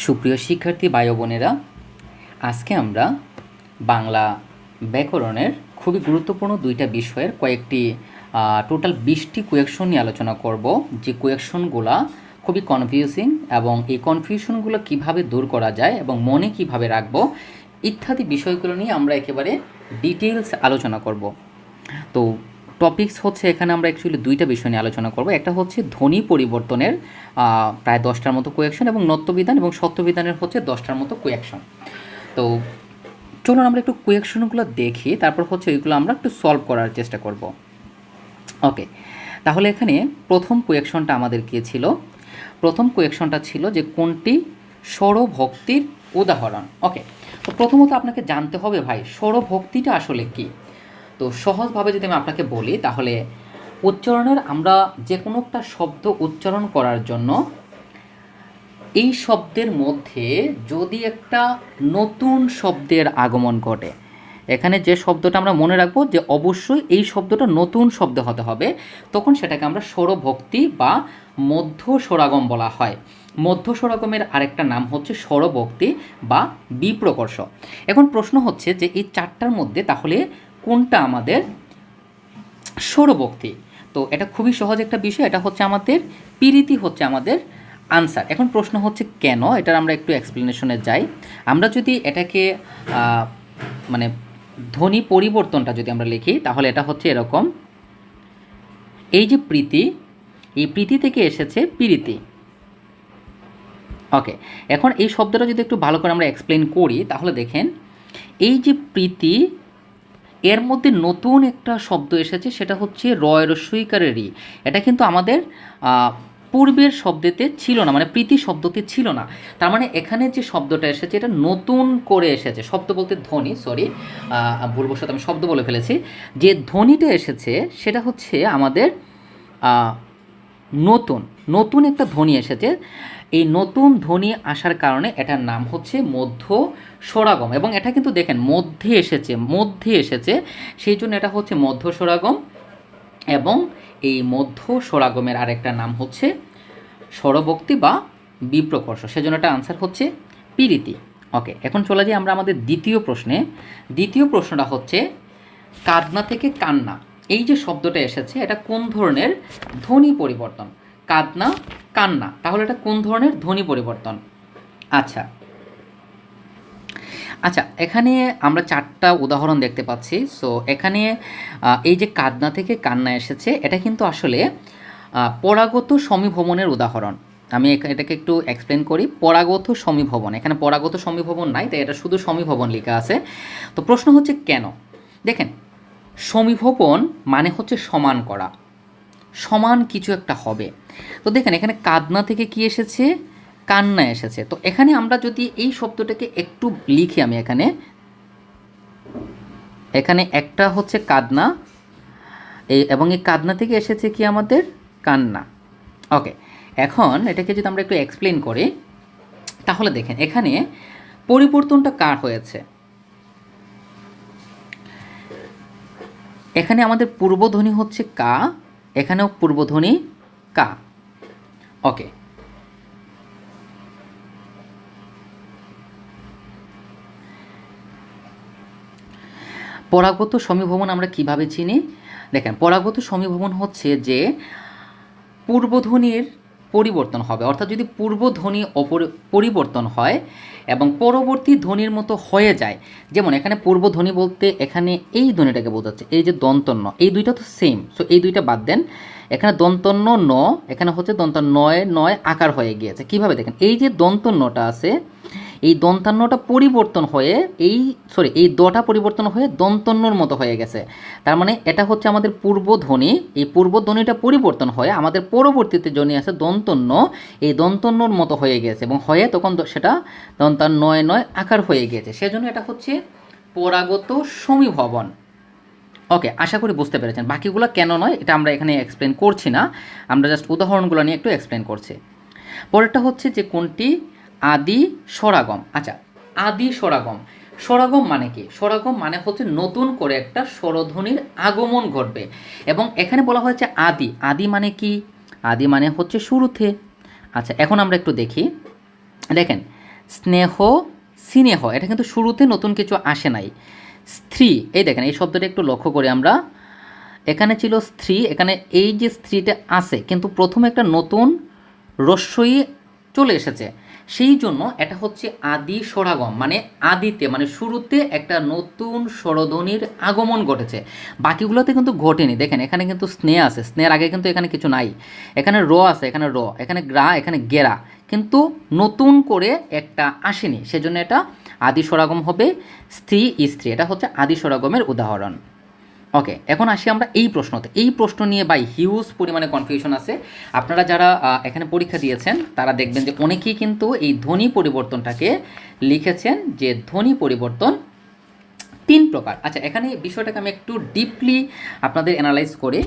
সুপ্রিয় শিক্ষার্থী ভাই বোনেরা, আজকে আমরা বাংলা ব্যাকরণের খুবই গুরুত্বপূর্ণ দুইটা বিষয়ের কয়েকটি টোটাল বিশটি কোয়েকশন নিয়ে আলোচনা করব। যে কোয়েকশনগুলা খুবই কনফিউজিং এবং এই কনফিউশনগুলো কীভাবে দূর করা যায় এবং মনে কীভাবে রাখব, ইত্যাদি বিষয়গুলো নিয়ে আমরা একেবারে ডিটেলস আলোচনা করব। তো টপিকস হচ্ছে এখানে আমরা অ্যাকচুয়ালি দুইটা বিষয় নিয়ে আলোচনা করব। একটা হচ্ছে ধ্বনি পরিবর্তনের প্রায় দশটার মতো কোয়েকশন এবং নত্যবিধান এবং সত্যবিধানের হচ্ছে দশটার মতো কোয়েকশন তো চলুন আমরা একটু কোয়েকশনগুলো দেখি, তারপর হচ্ছে ওইগুলো আমরা একটু সলভ করার চেষ্টা করব। ওকে তাহলে এখানে প্রথম কোয়েকশনটা আমাদের কি ছিল? প্রথম কোয়েকশনটা ছিল যে কোনটি? স্বরভক্তির উদাহরণ। ওকে তো প্রথমত আপনাকে জানতে হবে ভাই স্বরভক্তিটা আসলে কি? তো সহজভাবে যদি আমি আপনাকে বলি, তাহলে উচ্চারণের আমরা যে কোনো একটা শব্দ উচ্চারণ করার জন্য এই শব্দের মধ্যে যদি একটা নতুন শব্দের আগমন ঘটে, এখানে যে শব্দটা আমরা মনে রাখব যে অবশ্যই এই শব্দটা নতুন শব্দ হতে হবে, তখন সেটাকে আমরা স্বরভক্তি বা মধ্য স্বরাগম বলা হয়। মধ্য স্বরাগমের আরেকটা নাম হচ্ছে স্বরভক্তি বা বিপ্রকর্ষ। এখন প্রশ্ন হচ্ছে যে এই চারটার মধ্যে তাহলে কোনটা আমাদের স্বরভক্তি তো এটা খুবই সহজ একটা বিষয়, এটা হচ্ছে আমাদের পিরিতি হচ্ছে আমাদের আনসার এখন প্রশ্ন হচ্ছে কেন? এটার আমরা একটু এক্সপ্লেনেশনে যাই। আমরা যদি এটাকে মানে ধ্বনি পরিবর্তনটা যদি আমরা লিখি, তাহলে এটা হচ্ছে এরকম। এই যে প্রীতি, এই প্রীতি থেকে এসেছে পিরিতি। ওকে এখন এই শব্দটা যদি একটু ভালো করে আমরা এক্সপ্লেন করি, তাহলে দেখেন, এই যে প্রীতি এর মধ্যে নতুন একটা শব্দ এসেছে, সেটা হচ্ছে রয় রস্বইকারেরই এটা কিন্তু আমাদের পূর্বের শব্দতে ছিল না মানে প্রীতি শব্দতে ছিল না। তার মানে এখানে যে শব্দটা এসেছে, এটা নতুন করে এসেছে। শব্দ বলতে ধ্বনি, সরি ভুলবশত আমি শব্দ বলে ফেলেছি। যে ধ্বনিটা এসেছে, সেটা হচ্ছে আমাদের নতুন নতুন একটা ধ্বনি এসেছে। এই নতুন ধ্বনি আসার কারণে এটার নাম হচ্ছে মধ্য স্বরাগম এবং এটা কিন্তু দেখেন, মধ্যে এসেছে মধ্যে এসেছে। সেই জন্য এটা হচ্ছে মধ্য স্বরাগম এবং এই মধ্য স্বরাগমের আরেকটা নাম হচ্ছে স্বরভক্তি বা বিপ্রকর্ষ। সেজন্য এটা আনসার হচ্ছে পিরিতি। ওকে এখন চলে যাই আমরা আমাদের দ্বিতীয় প্রশ্নে। দ্বিতীয় প্রশ্নটা হচ্ছে, কাদনা থেকে কান্না। এই যে শব্দটা এসেছে, এটা কোন ধরনের ধ্বনি পরিবর্তন? কাদনা কান্না। তাহলে এটা কোন ধরনের? ধ্বনি পরিবর্তন। আচ্ছা। আচ্ছা এখানে আমরা চারটা উদাহরণ দেখতে পাচ্ছি। সো এখানে এই যে কাদনা থেকে কান্না এসেছে, এটা কিন্তু আসলে পরাগত সমীভবনের উদাহরণ। আমি এটাকে একটু এক্সপ্লেন করি। পরাগত সমীভবন। এখানে পরাগত সমীভবন নাই, তাই এটা শুধু সমীভবন লেখা আছে। তো প্রশ্ন হচ্ছে কেন? দেখেন, সমীভবন মানে হচ্ছে সমান করা। সমান কিছু একটা হবে। তো দেখেন, এখানে কাদনা থেকে কি এসেছে? কান্না এসেছে। তো এখানে আমরা যদি এই শব্দটাকে একটু লিখি আমি এখানে। এখানে একটা হচ্ছে কাদনা এই এবং এই কাদনা থেকে এসেছে কি আমাদের? কান্না। ওকে, এখন এটাকে যদি আমরা একটু এক্সপ্লেন করি, তাহলে দেখেন, এখানে পরিবর্তনটা কার হয়েছে? এখানে আমাদের পূর্বধ্বনি হচ্ছে কা, এখানেও পূর্বধ্বনি কা। ওকে পরাগত সমীভবন আমরা কীভাবে চিনি? দেখেন, পরাগত সমীভবন হচ্ছে যে পূর্বধ্বনির পরিবর্তন হবে। অর্থাৎ যদি পূর্বধ্বনি অপরি- পরিবর্তন হয় এবং পরবর্তী ধ্বনির মতো হয়ে যায়, যেমন এখানে পূর্বধ্বনি বলতে এখানে এই ধ্বনিটাকে বোঝাচ্ছে, এই যে দন্তন্য, এই দুইটা তো সেম সো এই দুইটা বাদ দেন। এখানে দন্তন্য ন, এখানে হচ্ছে দন্ত নয় নয় আকার হয়ে গিয়েছে। কীভাবে দেখেন? এই যে দন্তন্যটা আছে, এই দন্তান্নটা পরিবর্তন হয়ে, এই সরি এই দটা পরিবর্তন হয়ে দন্তন্যর মতো হয়ে গেছে। তার মানে এটা হচ্ছে আমাদের পূর্বধ্বনি। এই পূর্বধ্বনিটা পরিবর্তন হয়ে আমাদের পরবর্তীতে ধ্বনি আছে দন্তন্য, এই দন্তন্যর মতো হয়ে গেছে এবং হয়ে তখন সেটা দন্তান নয় নয় আকার হয়ে গিয়েছে সেজন্য এটা হচ্ছে পরাগত সমীভবন। ওকে আশা করি বুঝতে পেরেছেন। বাকিগুলো কেন নয়, এটা আমরা এখানে এক্সপ্লেন করছি না। আমরা জাস্ট উদাহরণগুলো নিয়ে একটু এক্সপ্লেন করছি। পরেরটা হচ্ছে যে কোনটি? আদি স্বরাগম আচ্ছা আদি স্বরাগম স্বরাগম মানে কি? স্বরাগম মানে হচ্ছে নতুন করে একটা স্বরধ্বনির আগমন ঘটবে। এবং এখানে বলা হয়েছে আদি। আদি মানে কি? আদি মানে হচ্ছে শুরুতে। আচ্ছা এখন আমরা একটু দেখি। দেখেন, স্নেহ স্নেহ, এটা কিন্তু শুরুতে নতুন কিছু আসে নাই। স্ত্রী, এই দেখেন, এই শব্দটা একটু লক্ষ্য করি আমরা। এখানে ছিল স্ত্রী, এখানে এই যে স্ত্রীটা আছে, কিন্তু প্রথমে একটা নতুন রস্যই চলে এসেছে। সেই জন্য এটা হচ্ছে আদি সরাগম মানে আদিতে মানে শুরুতে একটা নতুন স্বরধ্বনির আগমন ঘটেছে। বাকিগুলোতে কিন্তু ঘটেনি। দেখেন, এখানে কিন্তু স্নেহ আছে। স্নেহের আগে কিন্তু এখানে কিছু নাই। এখানে র আছে, এখানে র, এখানে গ্রা, এখানে গেরা। কিন্তু নতুন করে একটা আসেনি। সেজন্য এটা আদি স্বরাগম হবে স্ত্রী স্ত্রী। এটা হচ্ছে আদি সরাগমের উদাহরণ। ওকে, এখন আসি আমরা এই প্রশ্নতে। এই প্রশ্ন নিয়ে বাই হিউজ পরিমাণে কনফিউশন আছে। আপনারা যারা এখানে পরীক্ষা দিয়েছেন, তারা দেখবেন যে অনেকেই কিন্তু এই ধ্বনি পরিবর্তনটাকে লিখেছেন যে ধ্বনি পরিবর্তন তিন প্রকার। আচ্ছা এখানে বিষয়টাকে আমি একটু ডিপলি আপনাদের অ্যানালাইজ করে।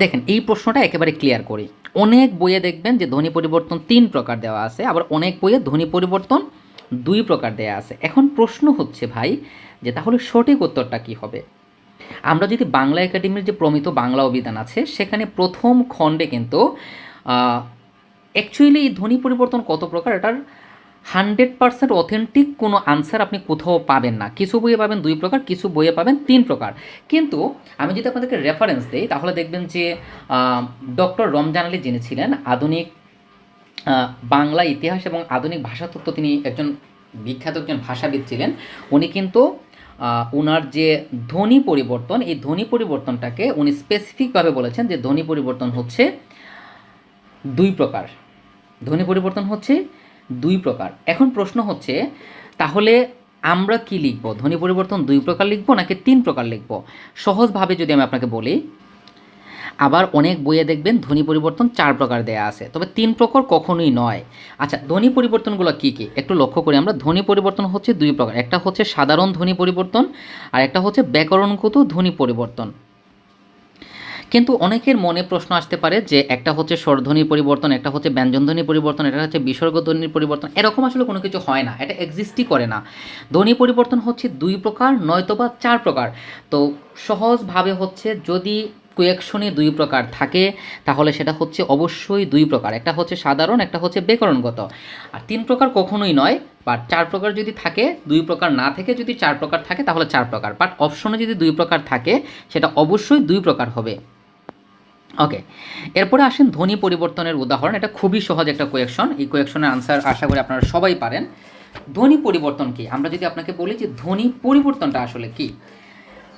দেখেন, এই প্রশ্নটা একেবারে ক্লিয়ার করি। অনেক বইয়ে দেখবেন যে ধ্বনি পরিবর্তন তিন প্রকার দেওয়া আছে, আবার অনেক বইয়ে ধ্বনি পরিবর্তন দুই প্রকার দেওয়া আছে। এখন প্রশ্ন হচ্ছে ভাই যে তাহলে সঠিক উত্তরটা কি হবে? আমরা যদি বাংলা একাডেমির যে প্রমিত বাংলা অভিধান আছে, সেখানে প্রথম খণ্ডে কিন্তু অ্যাকচুয়ালি এই ধ্বনি পরিবর্তন কত প্রকার? এটার হান্ড্রেড পার্সেন্ট অথেন্টিক কোনো আনসার আপনি কোথাও পাবেন না। কিছু বইয়ে পাবেন দুই প্রকার, কিছু বইয়ে পাবেন তিন প্রকার। কিন্তু আমি যদি আপনাদেরকে রেফারেন্স দিই, তাহলে দেখবেন যে ডক্টর রমজান আলী যিনি ছিলেন, আধুনিক বাংলা ইতিহাস এবং আধুনিক ভাষাতত্ত্ব তিনি একজন বিখ্যাত একজন ভাষাবিদ ছিলেন। উনি কিন্তু ওনার যে ধ্বনি পরিবর্তন, এই ধ্বনি পরিবর্তনটাকে উনি স্পেসিফিকভাবে বলেছেন যে ধ্বনি পরিবর্তন হচ্ছে দুই প্রকার। ধ্বনি পরিবর্তন হচ্ছে দুই প্রকার। এখন প্রশ্ন হচ্ছে, তাহলে আমরা কি লিখব? ধ্বনি পরিবর্তন দুই প্রকার লিখব নাকি তিন প্রকার লিখব? সহজভাবে যদি আমি আপনাকে বলি, আবার অনেক বইয়ে দেখবেন ধ্বনি পরিবর্তন চার প্রকার দেয়া আছে। তবে তিন প্রকার কখনোই নয়। আচ্ছা ধ্বনি পরিবর্তনগুলো কী কী? একটু লক্ষ্য করি আমরা। ধ্বনি পরিবর্তন হচ্ছে দুই প্রকার। একটা হচ্ছে সাধারণ ধ্বনি পরিবর্তন আর একটা হচ্ছে ব্যাকরণগত ধ্বনি পরিবর্তন। কিন্তু অনেকের মনে প্রশ্ন আসতে পারে যে একটা হচ্ছে স্বরধ্বনি পরিবর্তন, একটা হচ্ছে ব্যঞ্জনধ্বনি পরিবর্তন এটা হচ্ছে বিসর্গ ধ্বনির পরিবর্তন, এরকম আসলে কোনো কিছু হয় না, এটা এক্সিস্টই করে না। ধ্বনি পরিবর্তন হচ্ছে দুই প্রকার, নয়তোবা চার প্রকার। তো সহজভাবে হচ্ছে যদি কুয়েকশনে দুই প্রকার থাকে, তাহলে সেটা হচ্ছে অবশ্যই দুই প্রকার, একটা হচ্ছে সাধারণ, একটা হচ্ছে ব্যাকরণগত আর তিন প্রকার কখনোই নয় বাট চার প্রকার যদি থাকে, দুই প্রকার না থেকে যদি চার প্রকার থাকে, তাহলে চার প্রকার বাট অপশনে যদি দুই প্রকার থাকে, সেটা অবশ্যই দুই প্রকার হবে। ওকে এরপরে আসেন ধ্বনি পরিবর্তনের উদাহরণ। এটা খুবই সহজ একটা কোয়েকশন এই কোয়েকশনের আনসার আশা করি আপনারা সবাই পারেন। ধ্বনি পরিবর্তন কি? আমরা যদি আপনাকে বলি যে ধ্বনি পরিবর্তনটা আসলে কি?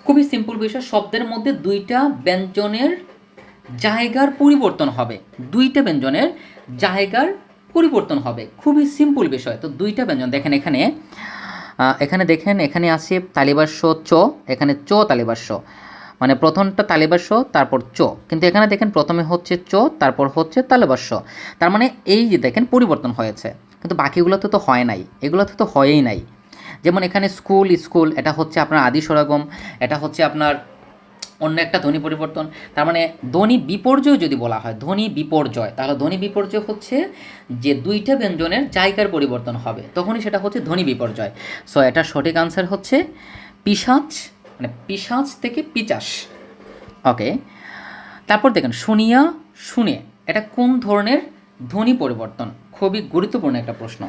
খুবই সিম্পল বিষয়। শব্দের মধ্যে দুইটা ব্যঞ্জনের জায়গার পরিবর্তন হবে। দুইটা ব্যঞ্জনের জায়গার পরিবর্তন হবে। খুবই সিম্পল বিষয়। তো দুইটা ব্যঞ্জন, দেখেন এখানে এখানে দেখেন, এখানে আছে তালিবাস্য চ, এখানে চ তালিবাস্য মানে প্রথমটা তালিবাস্য তারপর চ। কিন্তু এখানে দেখেন প্রথমে হচ্ছে চ, তারপর হচ্ছে তালিবাস্য তার মানে এই যে দেখেন পরিবর্তন হয়েছে। কিন্তু বাকিগুলোতে তো হয় নাই। এগুলোতে তো হয়েই নাই। যেমন এখানে স্কুল স্কুল, এটা হচ্ছে আপনার আদি সরাগম, এটা হচ্ছে আপনার অন্য একটা ধ্বনি পরিবর্তন। তার মানে ধ্বনি বিপর্যয় যদি বলা হয়, ধ্বনি বিপর্যয়, তাহলে ধ্বনি বিপর্যয় হচ্ছে যে দুইটা ব্যঞ্জনের জায়গার পরিবর্তন হবে। তখনই সেটা হচ্ছে ধ্বনি বিপর্যয়। সো এটা সঠিক আনসার হচ্ছে পিসাচ মানে পিসাচ থেকে পিচাস। ওকে, তারপর দেখেন, শুনিয়া, শুনে, এটা কোন ধরনের ধ্বনি পরিবর্তন? খুবই গুরুত্বপূর্ণ একটা প্রশ্ন।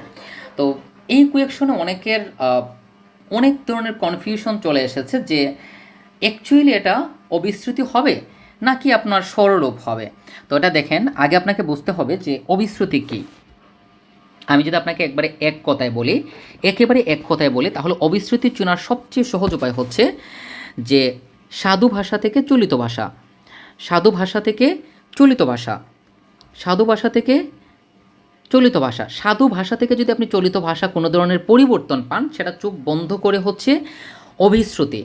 তো এই কুয়েকশনে অনেকের অনেক ধরনের কনফিউশন চলে এসেছে যে অ্যাকচুয়ালি এটা অবিশ্রুতি হবে নাকি আপনার স্বরলোপ হবে? তো এটা দেখেন, আগে আপনাকে বুঝতে হবে যে অবিশ্রুতি কী। আমি যদি আপনাকে একবারে এক কথায় বলি, একেবারে এক কথায় বলি, তাহলে অবিশ্রুতি চুনার সবচেয়ে সহজ উপায় হচ্ছে যে সাধু ভাষা থেকে চলিত ভাষা, সাধু ভাষা থেকে চলিত ভাষা, সাধু ভাষা থেকে চলিত ভাষা, সাধু ভাষা থেকে যদি আপনি চলিত ভাষা কোনো ধরনের পরিবর্তন পান, সেটা চোখ বন্ধ করে হচ্ছে অভিশ্রুতি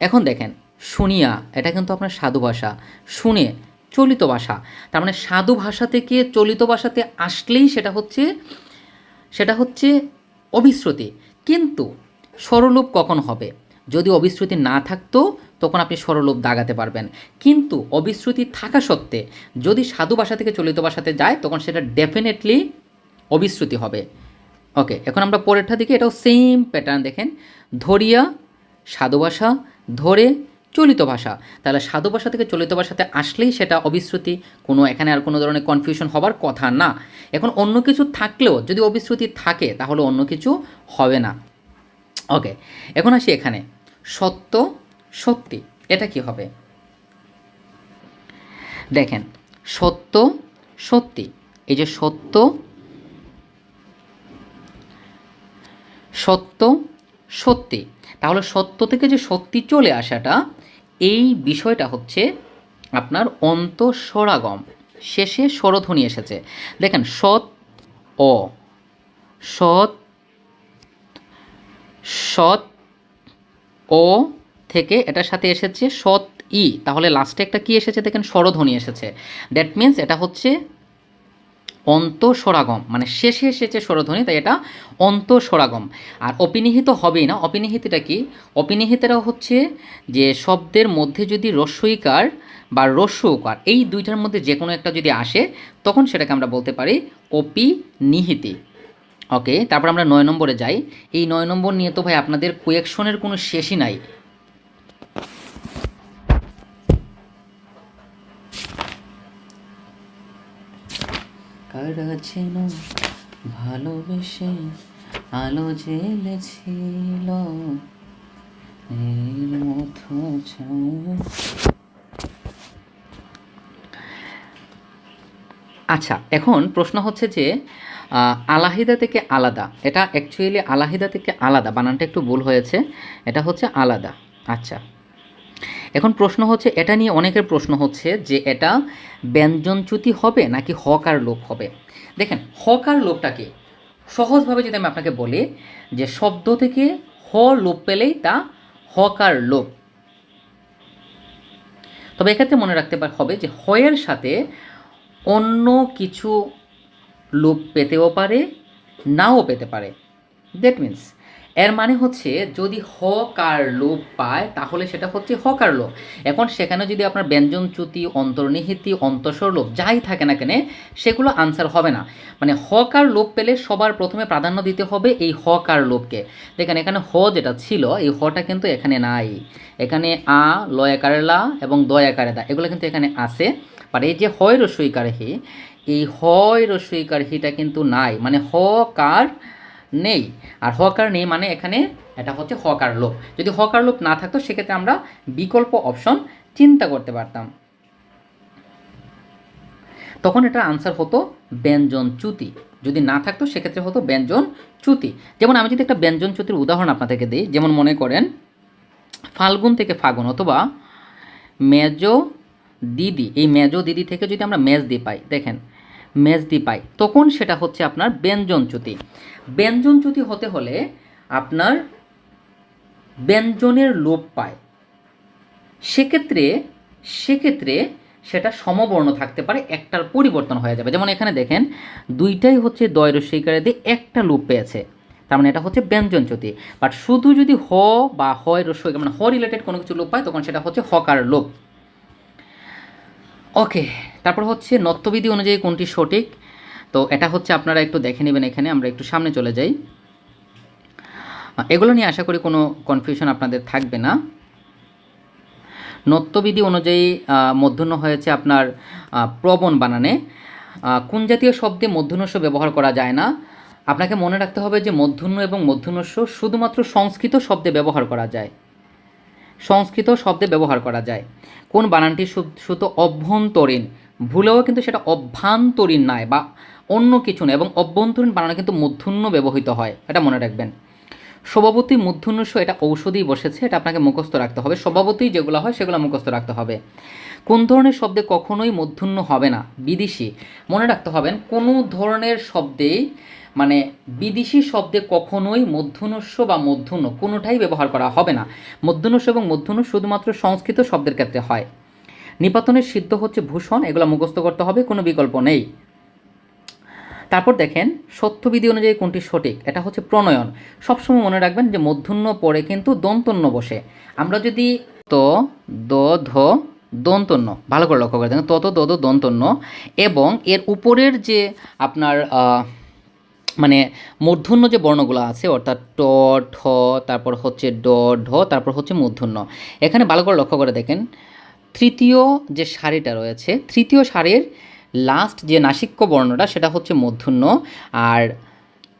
এখন দেখেন, শুনিয়া, এটা কিন্তু আপনার সাধু ভাষা, শুনে চলিত ভাষা, তার মানে সাধু ভাষা থেকে চলিত ভাষাতে আসলেই সেটা হচ্ছে সেটা হচ্ছে অবিশ্রুতি কিন্তু স্বরলোপ কখন হবে? যদি অবিশ্রুতি না থাকতো, তখন আপনি স্বরলোপ দাগাতে পারবেন। কিন্তু অবিশ্রুতি থাকা সত্ত্বে যদি সাধু ভাষা থেকে চলিত ভাষাতে যায়, তখন সেটা ডেফিনেটলি অবিশ্রুতি হবে। ওকে এখন আমরা পরেরটা দিকে এটাও সেম প্যাটার্ন দেখেন। ধরিয়া সাধু ভাষা ধরে চলিত ভাষা। তাহলে সাধু ভাষা থেকে চলিত ভাষাতে আসলেই সেটা অবিশ্রুতি। কোনো এখানে আর কোনো ধরনের কনফিউশন হবার কথা না। এখন অন্য কিছু থাকলেও যদি অবিশ্রুতি থাকে, তাহলে অন্য কিছু হবে না। ওকে এখন আসি এখানে। সত্য, সত্যি, এটা কি হবে? দেখেন, সত্য, সত্যি, এই যে সত্য সত্য, সত্যি। তাহলে সত্য থেকে যে সত্যি চলে আসাটা এই বিষয়টা হচ্ছে আপনার অন্তঃস্বরাগম শেষে স্বরধ্বনি এসেছে। দেখেন, সৎ অ, সৎ সৎ ও থেকে এটার সাথে এসেছে সৎ ই। তাহলে লাস্টে একটা কি এসেছে? দেখেন, স্বরধ্বনি এসেছে। দ্যাট মিন্স এটা হচ্ছে অন্তঃস্বরাগম মানে শেষে শেষে স্বরধ্বনি, তাই এটা অন্তঃস্বরাগম আর অপিনিহিত হবেই না। অপিনিহিতটা কি? অপিনিহিতটা হচ্ছে যে শব্দের মধ্যে যদি রস্যইকার বা রস্যকার এই দুইটার মধ্যে যে কোনো একটা যদি আসে, তখন সেটাকে আমরা বলতে পারি অপিনিহিতি। ওকে, তারপর আমরা নয় নম্বরে যাই। এই নয় নম্বর নিয়ে তো ভাই আপনাদের কোয়েকশনের কোনো শেষই নাই। যেন ভালোবেসে আলো জেলেছিল এর মতো আচ্ছা এখন প্রশ্ন হচ্ছে যে আলাহিদা থেকে আলাদা। এটা অ্যাকচুয়ালি আলাহিদা থেকে আলাদা। বানানটা একটু ভুল হয়েছে। এটা হচ্ছে আলাদা। আচ্ছা। এখন প্রশ্ন হচ্ছে, এটা নিয়ে অনেকের প্রশ্ন হচ্ছে যে এটা ব্যঞ্জনচ্যুতি হবে নাকি হকার লোপ হবে? দেখেন, হকার লোপটা কি? সহজভাবে যদি আমি আপনাকে বলি যে শব্দ থেকে হ লোপ পেলেই তা হকার লোপ তবে এক্ষেত্রে মনে রাখতে হবে যে হয়ের সাথে অন্য কিছু লোপ পেতেও পারে, নাও পেতে পারে। দ্যাট মিন্স এর মানে হচ্ছে যদি হকার লোপ পায়, তাহলে সেটা হচ্ছে হকার লোপ। এখন সেখানে যদি আপনার ব্যঞ্জনচ্যুতি অন্তর্নিহিতি, অন্তঃস্বর লোপ যাই থাকে না কেন, সেগুলো আনসার হবে না। মানে হকার লোপ পেলে সবার প্রথমে প্রাধান্য দিতে হবে এই হকার লোপকে। দেখেন এখানে হ যেটা ছিল, এই হটা কিন্তু এখানে নাই। এখানে আ লয়াকারে লা এবং দয়াকারে দা, এগুলো কিন্তু এখানে আছে। বাট এই যে হয় রস্বইকার হি এই হয় রস্বইকার হিটা কিন্তু নাই। মানে হকার নেই। আর হকার নেই মানে এখানে এটা হচ্ছে হকার লোপ যদি হকার লোপ না থাকতো, সেক্ষেত্রে আমরা বিকল্প অপশন চিন্তা করতে পারতাম। তখন এটা আনসার হতো ব্যঞ্জন চ্যুতি। যদি না থাকতো, সেক্ষেত্রে হতো ব্যঞ্জন চ্যুতি। যেমন আমি যদি একটা ব্যঞ্জন চ্যুতির উদাহরণ আপনাদেরকে দিই, যেমন মনে করেন, ফাল্গুন থেকে ফাগুন অথবা মেজ দিদি, এই মেজো দিদি থেকে যদি আমরা মেজদি পাই, দেখেন, মেজদি পাই, তখন সেটা হচ্ছে আপনার ব্যঞ্জনচ্যুতি ব্যঞ্জনচ্যুতি হতে হলে আপনার ব্যঞ্জনের লোপ পায়। সেক্ষেত্রে সেক্ষেত্রে সেটা সমবর্ণ থাকতে পারে, একটার পরিবর্তন হয়ে যাবে। যেমন এখানে দেখেন, দুইটাই হচ্ছে দয় রস্বীকারে দিয়ে একটা লোপ পেয়েছে। তার মানে এটা হচ্ছে ব্যঞ্জনচ্যুতি বাট শুধু যদি হ বা হয় রস্বই মানে হ রিলেটেড কোনো কিছু লোপ পায়, তখন সেটা হচ্ছে হকার লোপ। ওকে, তারপর হচ্ছে নত্যবিধি অনুযায়ী কোনটি সঠিক? তো এটা হচ্ছে আপনারা একটু দেখে নেবেন এখানে, আমরা একটু সামনে চলে যাই। এগুলো নিয়ে আশা করি কোনো কনফিউশন আপনাদের থাকবে না। নত্যবিধি অনুযায়ী মূর্ধন্য হয়েছে আপনার প্রবণ বানানে। কোন জাতীয় শব্দে মূর্ধন্যস্ব ব্যবহার করা যায় না? আপনাকে মনে রাখতে হবে যে মূর্ধন্য এবং মূর্ধন্যস্ব শুধুমাত্র সংস্কৃত শব্দে ব্যবহার করা যায়। সংস্কৃত শব্দে ব্যবহার করা যায়। কোন বানানটি শুধু অভ্যন্তরীণ, ভুলেও কিন্তু সেটা অভ্যন্তরীণ নয় বা অন্য কিছু নয় এবং অভ্যন্তরীণ বানানে কিন্তু মূর্ধন্য ব্যবহৃত হয়, এটা মনে রাখবেন। স্বভাবতী মূর্ধন্যস্ব এটা ঔষধি বসেছে, এটা আপনাকে মুখস্থ রাখতে হবে। স্বভাবতই যেগুলো হয় সেগুলো মুখস্থ রাখতে হবে। কোন ধরনের শব্দে কখনোই মূর্ধন্য হবে না, বিদেশি। মনে রাখতে হবেন কোনো ধরনের শব্দেই মানে বিদেশি শব্দে কখনোই মধ্যনস্য বা মধ্যন্য কোনোটাই ব্যবহার করা হবে না। মধ্যনস্য এবং মধ্যন্য শুধুমাত্র সংস্কৃত শব্দের ক্ষেত্রে হয়। নিপাতনের সিদ্ধ হচ্ছে ভূষণ, এগুলো মুখস্থ করতে হবে, কোনো বিকল্প নেই। তারপর দেখেন, সত্যবিধি অনুযায়ী কোনটি সঠিক? এটা হচ্ছে প্রণয়ন। সবসময় মনে রাখবেন যে মধ্যন্য পরে কিন্তু দন্তন্য বসে। আমরা যদি ত, দ, ধ, দন্তন্য, ভালো করে লক্ষ্য করে দেখেন তত দ দন্তন্য এবং এর উপরের যে আপনার মানে মূর্ধন্য যে বর্ণগুলো আছে, অর্থাৎ ট, ঠ, তারপর হচ্ছে ড, ঢ, তারপর হচ্ছে মূর্ধন্য এখানে ভালো করে লক্ষ্য করে দেখেন, তৃতীয় যে সারিটা রয়েছে, তৃতীয় সারির লাস্ট যে নাসিক্য বর্ণটা সেটা হচ্ছে মূর্ধন্য আর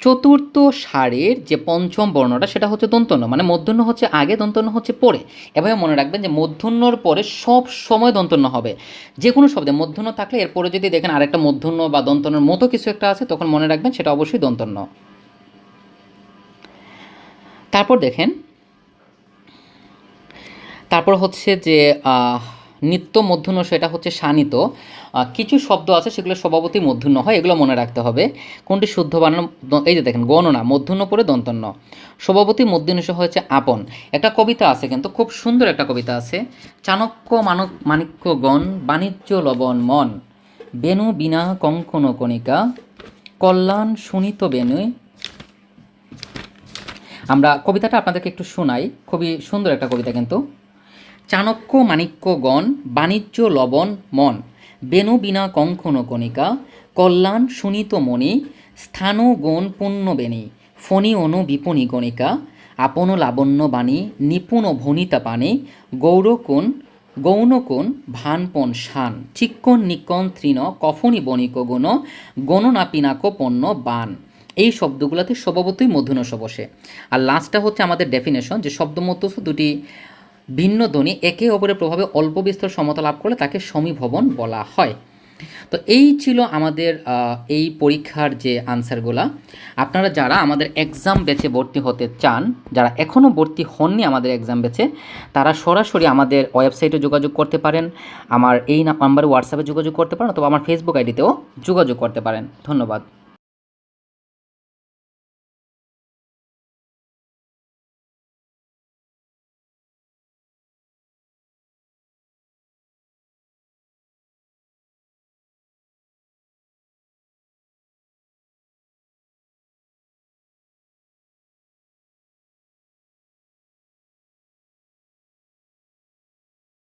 চতুর্থ সারের যে পঞ্চম বর্ণটা সেটা হচ্ছে দন্তন্য মানে মূর্ধন্য হচ্ছে আগে, দন্তন্য হচ্ছে পরে। এভাবে মনে রাখবেন যে মূর্ধন্যর পরে সব সময় দন্তন্য হবে। যে কোনো শব্দে মূর্ধন্য থাকলে এরপরে যদি দেখেন আরেকটা মূর্ধন্য বা দন্তন্যর মতো কিছু একটা আছে, তখন মনে রাখবেন সেটা অবশ্যই দন্তন্য। তারপর দেখেন, তারপর হচ্ছে যে নিত্য মধ্যন্য সেটা হচ্ছে শানিত। কিছু শব্দ আছে, সেগুলো স্বভাবতই মধ্যন্য হয়, এগুলো মনে রাখতে হবে। কোনটি শুদ্ধ বানানো এই যে দেখেন, গণনা মধ্যন্য পরে দন্তন্য। স্বভাবতী মধ্যন্য হচ্ছে আপন। একটা কবিতা আছে কিন্তু, খুব সুন্দর একটা কবিতা আছে। চাণক্য মানক মাণিক্য গণ বাণিজ্য লবণ মন বেনু বিনা কঙ্কন কণিকা, কল্যাণ সুনিত বেনুই আমরা কবিতাটা আপনাদেরকে একটু শোনাই, খুবই সুন্দর একটা কবিতা কিন্তু। চাণক্য মাণিক্যগণ, বাণিজ্য লবণ মন। বেনু বিনা কঙ্কন কণিকা, কল্যাণ সুনীত মণি, স্থান গণ পুণ্য বেণী, ফণি অনু বিপণী গণিকা আপন লাবণ্য বাণী, নিপুণ ভনিতা পানি গৌরকোণ গৌণকোণ ভানপন শান চিক্কন নিকন তৃণ কফনি বণিক গুণ গণনাপিনাক পণ্য বান। এই শব্দগুলোতে স্বভাবতই মধুনস বসে আর লাস্টটা হচ্ছে আমাদের ডেফিনেশন যে শব্দমধ্যস্থ দুটি ভিন্ন ধ্বনি একে অপরের প্রভাবে অল্প বিস্তর সমতা লাভ করলে তাকে সমীভবন বলা হয়। তো এই ছিল আমাদের এই পরীক্ষার যে আনসারগুলা। আপনারা যারা আমাদের এক্সাম বেছে ভর্তি হতে চান, যারা এখনও ভর্তি হননি আমাদের এক্সাম বেছে তারা সরাসরি আমাদের ওয়েবসাইটে যোগাযোগ করতে পারেন, আমার এই নাম্বারে হোয়াটসঅ্যাপে যোগাযোগ করতে পারেন, অথবা আমার ফেসবুক আইডিতেও যোগাযোগ করতে পারেন। ধন্যবাদ।